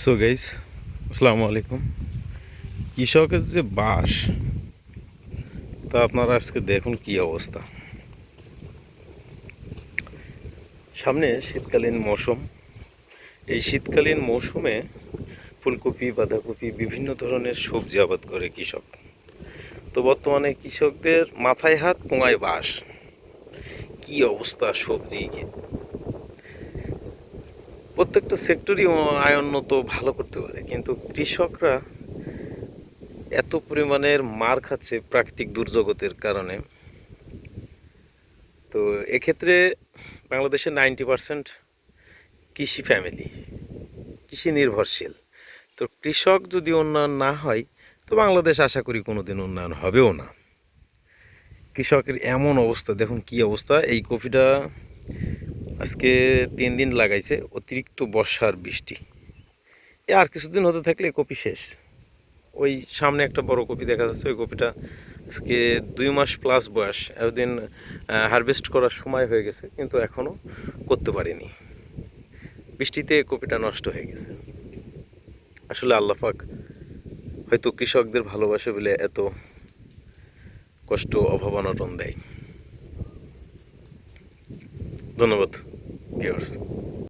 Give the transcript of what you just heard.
So guys আসসালামু আলাইকুম। কৃষকের যে বাস, তা আপনারা আজকে দেখুন কি অবস্থা। সামনে শীতকালীন মৌসুম। এই শীতকালীন মৌসুমে ফুলকপি, বাঁধাকপি, বিভিন্ন ধরনের সবজি আবাদ করে কৃষক। তো বর্তমানে কৃষকদের মাথায় হাত, পোঙায় বাস। কি অবস্থা সবজি প্রত্যেকটা সেক্টরই আয়োন্নত ভালো করতে পারে, কিন্তু কৃষকরা এত পরিমাণের মার খাচ্ছে প্রাকৃতিক দুর্যোগতের কারণে। তো এক্ষেত্রে বাংলাদেশের নাইনটি পারসেন্ট কৃষি ফ্যামিলি কৃষি নির্ভরশীল। তো কৃষক যদি উন্নয়ন না হয়, তো বাংলাদেশ আশা করি কোনো দিন উন্নয়ন হবেও না। কৃষকের এমন অবস্থা, দেখুন কি অবস্থা, এই কপিটা আজকে তিন দিন লাগাইছে, অতিরিক্ত বর্ষার বৃষ্টি। এ আর কিছুদিন হতে থাকলে কপি শেষ। ওই সামনে একটা বড় কপি দেখা যাচ্ছে, ওই কপিটা আজকে দুই মাস প্লাস বয়স। এতদিন হারভেস্ট করার সময় হয়ে গেছে, কিন্তু এখনও করতে পারিনি। বৃষ্টিতে কপিটা নষ্ট হয়ে গেছে। আসলে আল্লাপাক হয়তো কৃষকদের ভালোবাসে বলে এত কষ্ট অভাব অনটন দেয়। ধন্যবাদ ভিউয়ার্স